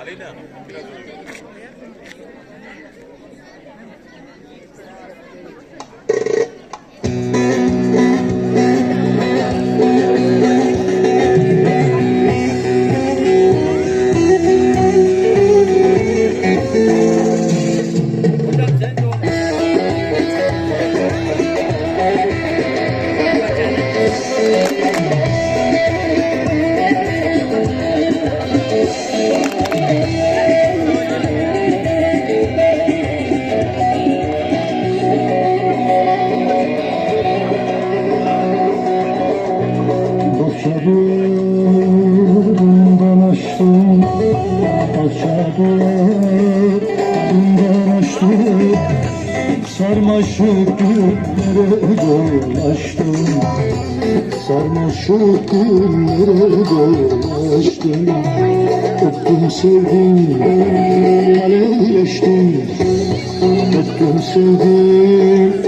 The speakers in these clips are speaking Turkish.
Aleyna biraz önce Sarmaşık güllere dolaştım Sarmaşık güllere dolaştım Öptüm sevdim alevleştim Öptüm sevdim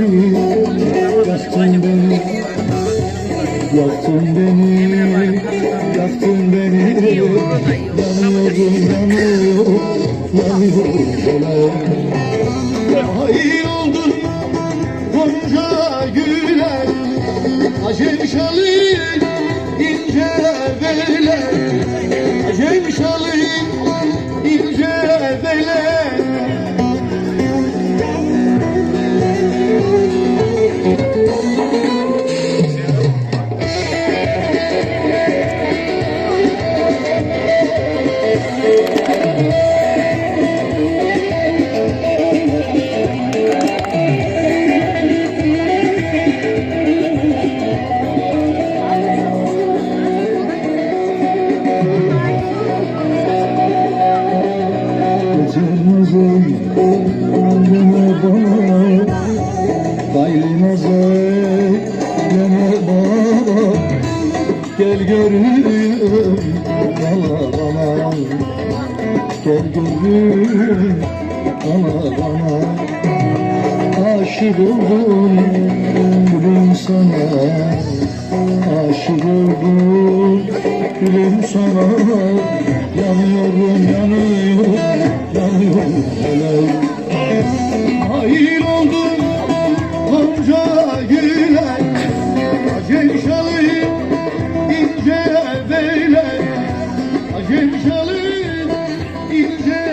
Yaktın beni, yaktın beni. Yanıyorum, yanıyorum, yanıyorum sana Hayır oldun. Gonca güler Acem şalir ince bele Thank you. Gel görüm bana bana. Gel görüm bana bana. Aşık oldum gülüm sana. Aşık oldum gülüm sana. Yanıyorum yanıyorum yanıyorum hele Hayır oldum Gonca güler ince